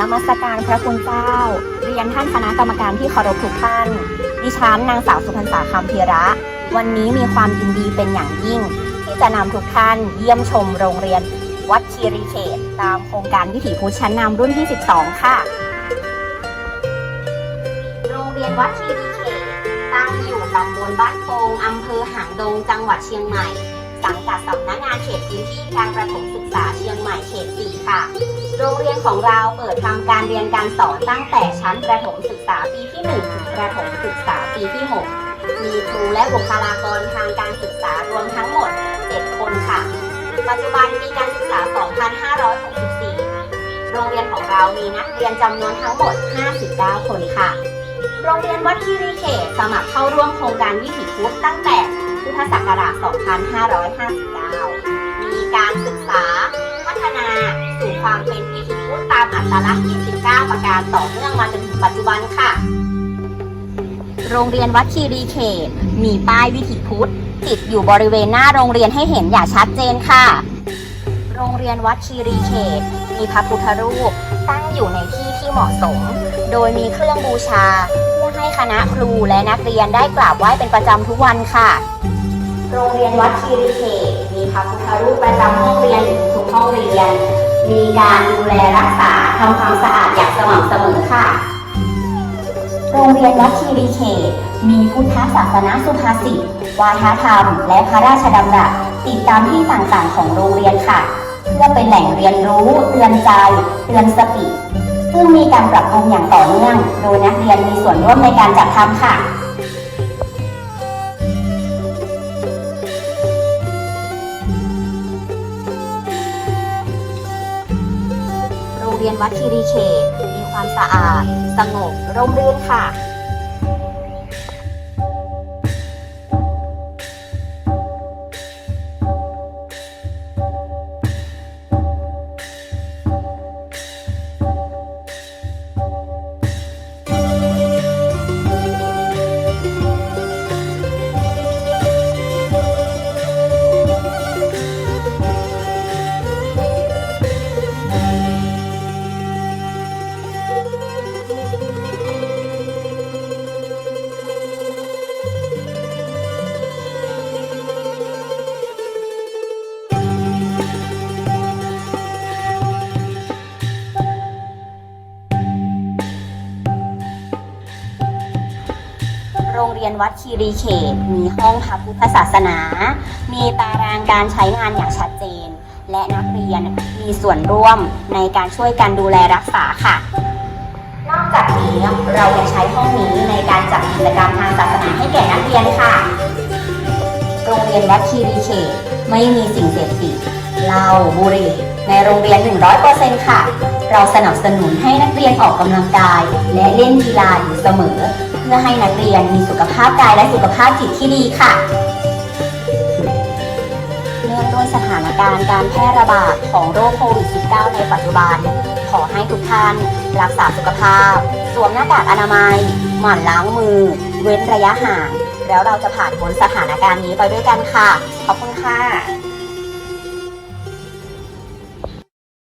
นมัสการพระคุณเจ้า เรียนท่านคณะกรรมการที่เคารพทุกท่าน ดิฉันนางสาวสุพรรณษาคำพีระ วันนี้มีความยินดีเป็นอย่างยิ่ง ที่จะนำทุกท่านเยี่ยมชมโรงเรียนวัดคีรีเขต ตามโครงการวิถีพุทธชั้นนำรุ่นที่ 12 ค่ะ โรงเรียนวัดคีรีเขตตั้งอยู่ตำบลบ้านโป่งอำเภอหางดงจังหวัดเชียงใหม่ สังกัดสำนักงานเขตพื้นที่การประถมศึกษาเชียงใหม่เขต โรงเรียนของเราเปิดทำการเรียนการสอนตั้งแต่ชั้นประถมศึกษาปีที่1ถึงประถมศึกษาปีที่ 6 มีครูและบุคลากรทางการศึกษารวมทั้งหมด 7 คนค่ะ ปัจจุบันปีการศึกษา 2564 โรงเรียนของเรามีนักเรียนจำนวนทั้งหมด 59 คนค่ะ โรงเรียนวัดคีรีเขตสมัครเข้าร่วมโครงการวิถีพุทธตั้งแต่พุทธศักราช 2559 มีการศึก เป็นวิถีพุทธตามอัตลักษณ์29ประการต่อเนื่องมาจนถึงปัจจุบันค่ะ โรงเรียนวัดคีรีเขต มีป้ายวิถีพุทธติดอยู่บริเวณหน้าโรงเรียนให้เห็นอย่างชัดเจนค่ะ โรงเรียนวัดคีรีเขต มีพระพุทธรูปตั้งอยู่ในที่ที่เหมาะสม โดยมีเครื่องบูชาเพื่อให้คณะครูและนักเรียนได้กราบไหว้เป็นประจำทุกวันค่ะ โรงเรียนวัดคีรีเขต มีพระพุทธรูปประจำห้องเรียนทุกห้องเรียน มีการดูแลรักษาทำความสะอาดอย่างสม่ำเสมอค่ะ โรงเรียนวัดคีรีเขตมีพุทธศาสนาสุภาษิตวาทธรรม และพระราชดำรัสติดตามที่ต่างๆของโรงเรียนค่ะ เพื่อเป็นแหล่งเรียนรู้เตือนใจเตือนสติ ซึ่งมีการปรับปรุงอย่างต่อเนื่อง โดยนักเรียนมีส่วนร่วมในการจัดทำค่ะ วัดคีรีเขตมีความสะอาด สงบร่มรื่นค่ะ รงเรียนวัดคีรีเขต มีห้องพระพุทธศาสนา มีตารางการใช้งานอย่างชัดเจน และนักเรียนมีส่วนร่วมในการช่วยกันดูแลรักษาค่ะ นอกจากนี้เรายังใช้ห้องนี้ในการจัดกิจกรรมทางศาสนาให้แก่นักเรียนค่ะ โรงเรียนวัดคีรีเขตไม่มีสิ่งเสพติดเหล้าบุหรี่ในโรงเรียน 100%ค่ะ เราสนับสนุนให้นักเรียนออกกำลังกาย และเล่นกีฬาอยู่เสมอ เพื่อให้นักเรียนมีสุขภาพกายและสุขภาพจิตที่ดีค่ะ เนื่องด้วยสถานการณ์การแพร่ระบาดของโรคโควิด -19 ในปัจจุบัน ขอให้ทุกท่านรักษาสุขภาพ สวมหน้ากากอนามัย หมั่นล้างมือ เว้นระยะห่าง แล้วเราจะผ่านพ้นสถานการณ์นี้ไปด้วยกันค่ะ ขอบคุณค่ะ